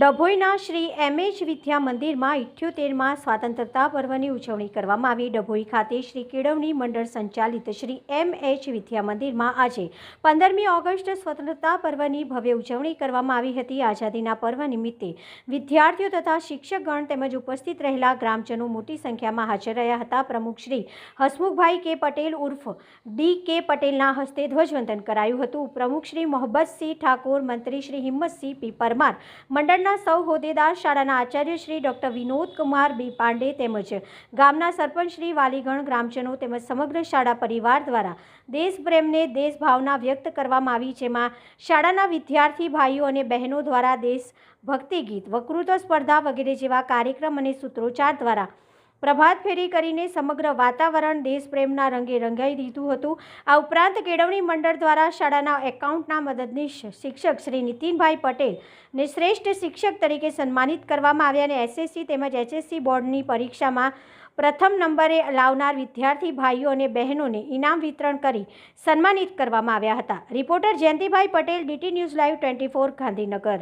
ડભોઈના શ્રી એમ H વિદ્યા મંદિરમાં ઇઠ્યોતેરમાં સ્વાતંત્રતા પર્વની ઉજવણી કરવામાં આવી. ડભોઈ ખાતે શ્રી કેળવણી મંડળ સંચાલિત શ્રી એમ એચ વિદ્યા મંદિરમાં આજે પંદરમી ઓગસ્ટ સ્વતંત્રતા પર્વની ભવ્ય ઉજવણી કરવામાં આવી હતી. આઝાદીના પર્વ નિમિત્તે વિદ્યાર્થીઓ તથા શિક્ષકગણ તેમજ ઉપસ્થિત રહેલા ગ્રામજનો મોટી સંખ્યામાં હાજર રહ્યા હતા. પ્રમુખ શ્રી હસમુખભાઈ કે પટેલ ઉર્ફ ડી કે પટેલના હસ્તે ધ્વજવંદન કરાયું હતું. પ્રમુખ શ્રી મોહબ્બતસિંહ ઠાકોર, મંત્રી શ્રી હિંમતસિંહ પી પરમાર મંડળના સૌ હોદ્દેદાર શાળાના આચાર્ય શ્રી ડૉક્ટર વિનોદ કુમાર બી પાંડે તેમજ ગામના સરપંચ શ્રી વાલીગણ ગ્રામજનો તેમજ સમગ્ર શાળા પરિવાર દ્વારા દેશપ્રેમને દેશભાવના વ્યક્ત કરવામાં આવી, જેમાં શાળાના વિદ્યાર્થી ભાઈઓ અને બહેનો દ્વારા દેશ ભક્તિ ગીત વકૃત્વ સ્પર્ધા વગેરે જેવા કાર્યક્રમ અને સૂત્રોચ્ચાર દ્વારા પ્રભાત ફેરી કરીને સમગ્ર વાતાવરણ દેશપ્રેમના રંગે રંગાઈ દીધું હતું. આ ઉપરાંત કેળવણી મંડળ દ્વારા શાળાના એકાઉન્ટના મદદનીશ શિક્ષક શ્રી નીતિનભાઈ પટેલને શ્રેષ્ઠ શિક્ષક તરીકે સન્માનિત કરવામાં આવ્યા અને એસએસસી તેમજ એચએસસી બોર્ડની પરીક્ષામાં પ્રથમ નંબરે લાવનાર વિદ્યાર્થી ભાઈઓ અને બહેનોને ઇનામ વિતરણ કરી સન્માનિત કરવામાં આવ્યા હતા. Reporter Jayantibhai Patel, DT news live twenty Gandhinagar.